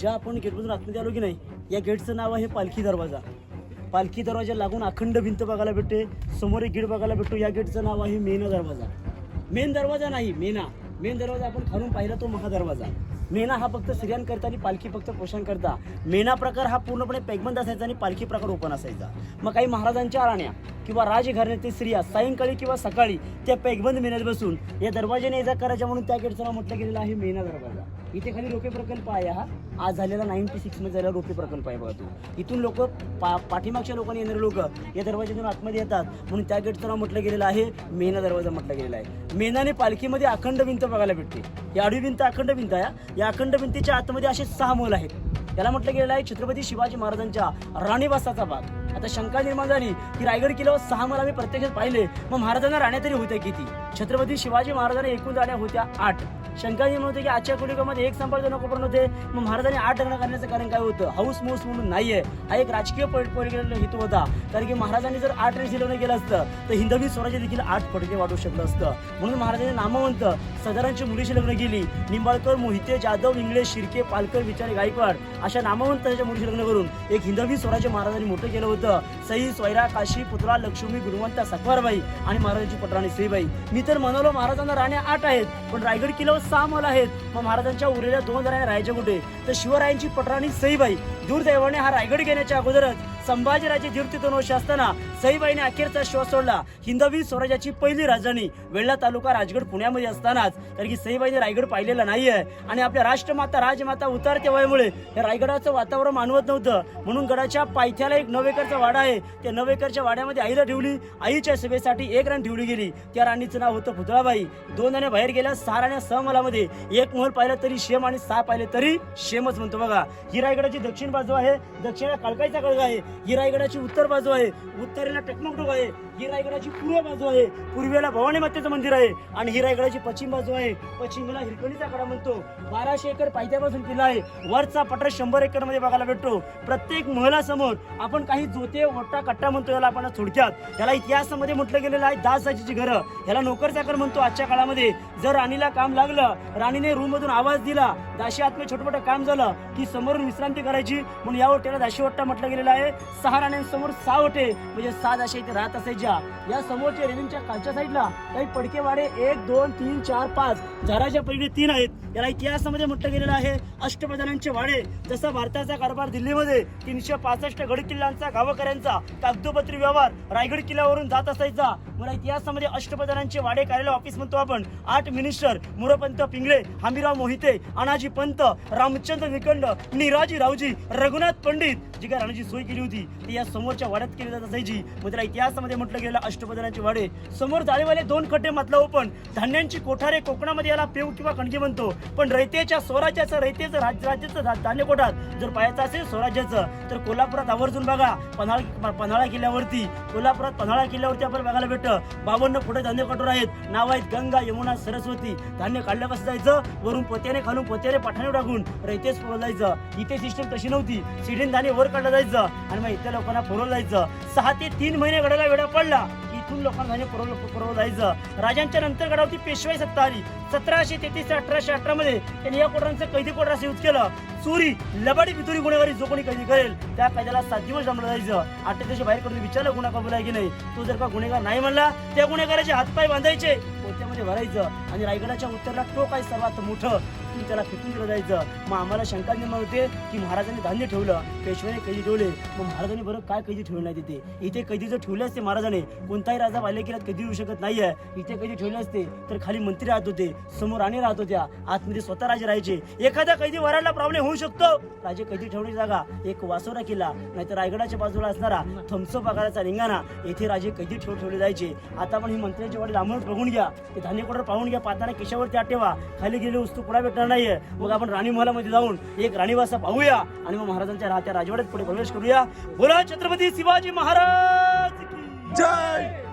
ज्या आपण गेटमधून आतमध्ये आलो की नाही या गेटचं नाव आहे पालखी दरवाजा. पालखी दरवाजा लागून अखंड भिंत बघायला भेटते समोर एक गेट बघायला भेटतो या गेटचं नाव आहे मेना दरवाजा. मेन दरवाजा नाही मेना. मेन दरवाजा आपण खालून पाहिला तो महादरवाजा मेना हा फक्त स्त्रियांकरता आणि पालखी फक्त पुरुषांकरता. मेना प्रकार हा पूर्णपणे पैगबंद असायचा आणि पालखी प्रकार ओपन असायचा. मग काही महाराजांच्या राण्या किंवा राजघराण्यातील स्त्रिया सायंकाळी किंवा सकाळी त्या पैगबंद मेन्यात बसून या दरवाजाने ये करायच्या म्हणून त्या गेटचं नाव म्हटलं गेलेलं आहे मेना दरवाजा. इथे खाली रोपे प्रकल्प आहे हा. आज झालेला नाईन्टी सिक्समध्ये झालेला रोपे प्रकल्प आहे बघा तो. इथून लोक पा पाठीमागच्या लोकांनी येणारे लोक या दरवाज्यातून आतमध्ये येतात. म्हणून त्या गेटचं नाव म्हटलं गेलेलं आहे मेना दरवाजा म्हटलं गेलेला आहे. मेनाने पालखीमध्ये अखंड भिंत बघायला भेटते. ही आडवी भिंत अखंड भिंत आहे या अखंड भिंतीच्या आतमध्ये असे सहा मोल आहेत. त्याला म्हटलं गेलेलं आहे छत्रपती शिवाजी महाराजांच्या राणीवासाचा भाग आता शंका निर्माण झाली की रायगड किल्ल्यावर सहा मला आम्ही प्रत्यक्षात पाहिले. मग महाराजांना राण्या तरी होत्या किती? छत्रपती शिवाजी महाराजांना एकूण राण्या होत्या आठ. शंका निर्माण होते की आजच्या कुटुंबामध्ये एक संपर्क नको पण होते. मग महाराजांनी आठ लग्न करण्याचं कारण काय होतं? हाऊस मोस म्हणून नाहीये. हा एक राजकीय पॉलिटिकल हेतू होता. कारण की महाराजांनी जर आठ रेस लग्न केलं असतं तर हिंदवी स्वराज्य देखील आठ फटके वाटू शकलं असतं. म्हणून महाराजांनी नामवंत सदारांची मुलीशी लग्न केली. निंबाळकर मोहिते जाधव इंगळे शिर्के पालकर विचारे गायकवाड अशा नामवंत त्याच्या मुलीशी लग्न करून एक हिंदवी स्वराज्य महाराजांनी मोठं केलं होतं. सई स्वैरा काशी पुत्रा लक्ष्मी गुणवंत सकवारबाई आणि महाराजांची पटराणी श्रीबाई. मी तर म्हणालो महाराजांना राण्या आठ आहेत पण रायगड किल्ल्यावर सहा मल आहेत. मग महाराजांच्या उरलेल्या दोन राण्या राहायच्या कुठे तर शिवरायांची पटराणी सईबाई. दुर्दैवाने हा रायगड घेण्याच्या अगोदरच संभाजीराजे जीवती दोन वर्ष असताना सईबाईने अखेरचा श्वास सोडला. हिंदवी स्वराज्याची पहिली राजधानी वेल्हा तालुका राजगड पुण्यामध्ये असतानाच. कारण की सईबाईने रायगड पाहिलेला नाहीये आणि आपल्या राष्ट्रमाता राजमाता उतारत्या वयामुळे या रायगडाचं वातावरण मानवत नव्हतं. म्हणून गडाच्या पायथ्याला एक नऊ एकरचा वाडा आहे. त्या नऊ एकरच्या वाड्यामध्ये आईला ठेवली आईच्या सभेसाठी एक रान ठेवली गेली. त्या राणीचं नाव होतं पुतळाबाई. दोन राण्या बाहेर गेल्या सहा राण्या सहमलामध्ये. एक महल पाहिलं तरी शेम आणि सहा पाहिले तरी शेमच म्हणतो बघा. ही रायगडाची दक्षिण बाजू आहे. दक्षिणा काळकाईचा कळगा आहे. ही रायगडाची उत्तर बाजू आहे. उत्तरेला टकमकटोक आहे. ही रायगडाची पूर्व बाजू आहे. पूर्वेला भवानी मातेचं मंदिर आहे. आणि ही रायगडाची पश्चिम बाजू आहे. पश्चिमेला हिरकणीचा कडा म्हणतो. बाराशे एकर पायथ्यापासून किल्ला आहे. वरचा पठार शंभर एकरमध्ये बघायला भेटतो. प्रत्येक महलासमोर आपण काही जोते ओटा कट्टा म्हणतो याला आपण थोडक्यात. त्याला इतिहासामध्ये म्हटलं गेलेलं आहे दासाची घरं. याला नोकर चाकर म्हणतो आजच्या काळामध्ये. जर राणीला काम लागलं राणीने रूम मधून आवाज दिला दाशी आत्मे छोटं मोठं काम झालं की समोरून विश्रांती करायची म्हणून या ओट्याला दाशी ओट्टा म्हटलं गेलेलं आहे. सहा राण्यांसमोर सहा म्हणजे सात दाशा इथे राहत असायच्या या समोरच्या रेलिंगच्या खालच्या साईडला काही पडके वाडे एक दोन तीन चार पाच. झाडाच्या पलीकडे तीन आहेत. याला इतिहासामध्ये म्हटलं गेलेलं आहे. अष्टप्रधानांचे वाडे जसा भारताचा कारभार दिल्लीमध्ये तीनशे पासष्ट गड किल्ल्यांचा गावकऱ्यांचा कागदोपत्री व्यवहार रायगड किल्ल्यावरून जात असायचा. मला इतिहासामध्ये अष्टप्रधानांचे वाडे कार्यालय ऑफिस म्हणतो आपण. आठ मिनिस्टर मुरपंत पिंगळे हमीराव मोहिते अनाजी पंत रामचंद्र निकंड निराजी रावजी रघुनाथ पंडित जी काय राणाची सोय केली होती ती या समोरच्या वाड्यात केली जात असायची. मग त्याला इतिहासामध्ये म्हटलं गेलेलं अष्टप्रधानांचे वाडे. समोर जाळीवाले दोन खड्डे मातला ओपन धान्यांची कोठारे कोकणामध्ये याला पेव किंवा कणगी म्हणतो. पण रयतेच्या स्वराज्याचं रयतेचं राज राज्याचं धान्य कोठात जर पाहायचं असेल स्वराज्याचं तर कोल्हापुरात आवर्जून बघा पन्हाळा पन्हाळा किल्ल्यावरती कोल्हापुरात पन्हाळा किल्ल्यावरती आपण बघायला भेटतं. बावन्न पुढे धान्य कठोर आहेत. नाव आहेत गंगा यमुना सरस्वती. धान्य काढलं कसं जायचं? वरून पोत्याने खालून पोत्याने पाठाने टाकून रयतेच पुरवलं जायचं. इथे सिस्टम तशी नव्हती. सिडीन धान्य वर काढलं जायचं आणि मग इथे लोकांना पुरवलं जायचं. सहा ते तीन महिने घडायला वेळा पडला. इथून लोकांना धान्य पुरवलं पुरवलं जायचं. राजांच्या नंतर गडावरती पेशवाई सत्ता आली. सतराशे तेहतीस ते अठराशे अठरा मध्ये त्यांनी या कोटरांचं कैदी कोटर असं यूज केलं. चोरी लबाडी पितुरी गुन्हेगारी जो कोणी कैदी करेल त्या कैद्याला सात दिवस जमलं जायचं. आठ दिवशी बाहेर करून विचारलं गुन्हा कबूल की नाही? तो जर का गुन्हेगार नाही म्हणला त्या गुन्हेगाराचे हातपाय बांधायचे. पोत्यामध्ये भरायचं. आणि रायगडाच्या उत्तरला टोक आहे सर्वात मोठं की त्याला फेकून दिलं जायचं. मग आम्हाला शंका निर्माण होते की महाराजांनी धान्य ठेवलं. पेशव्याने कैदी ठेवले. मग महाराजांनी बरं काय कैदी ठेवलं नाही तिथे? इथे कैदी जर ठेवले असते महाराजाने कोणताही राजा बाल्य केल्यात कैदी येऊ शकत नाहीये. इथे कैदी ठेवले असते तर खाली मंत्री राहत होते समोर राणी राहत होत्या. आतमध्ये स्वतः राजे राहायचे. एखाद्या कैदी वरायला प्रॉब्लेम होऊ शकतो. राजे कैदी ठेवण्याची जागा एक वासोरा किल्ला नाहीतर रायगडाच्या बाजूला असणारा थमसो पगाराचा रिंगाणा. येथे राजे कैदी ठेव ठेवले जायचे. आता पण ही मंत्र्यांची वाडी लांबून बघून घ्या. ते धान्य कुठं पाहून घ्या. पाताना केशावर त्या ठेवा. खाली गेले वस्तू पुढे भेटणार नाहीये. मग आपण राणी महालामध्ये जाऊन एक राणीवासा पाहूया आणि मग महाराजांच्या राहत्या राजवाड्यात पुढे प्रवेश करूया. बोला छत्रपती शिवाजी महाराज जय!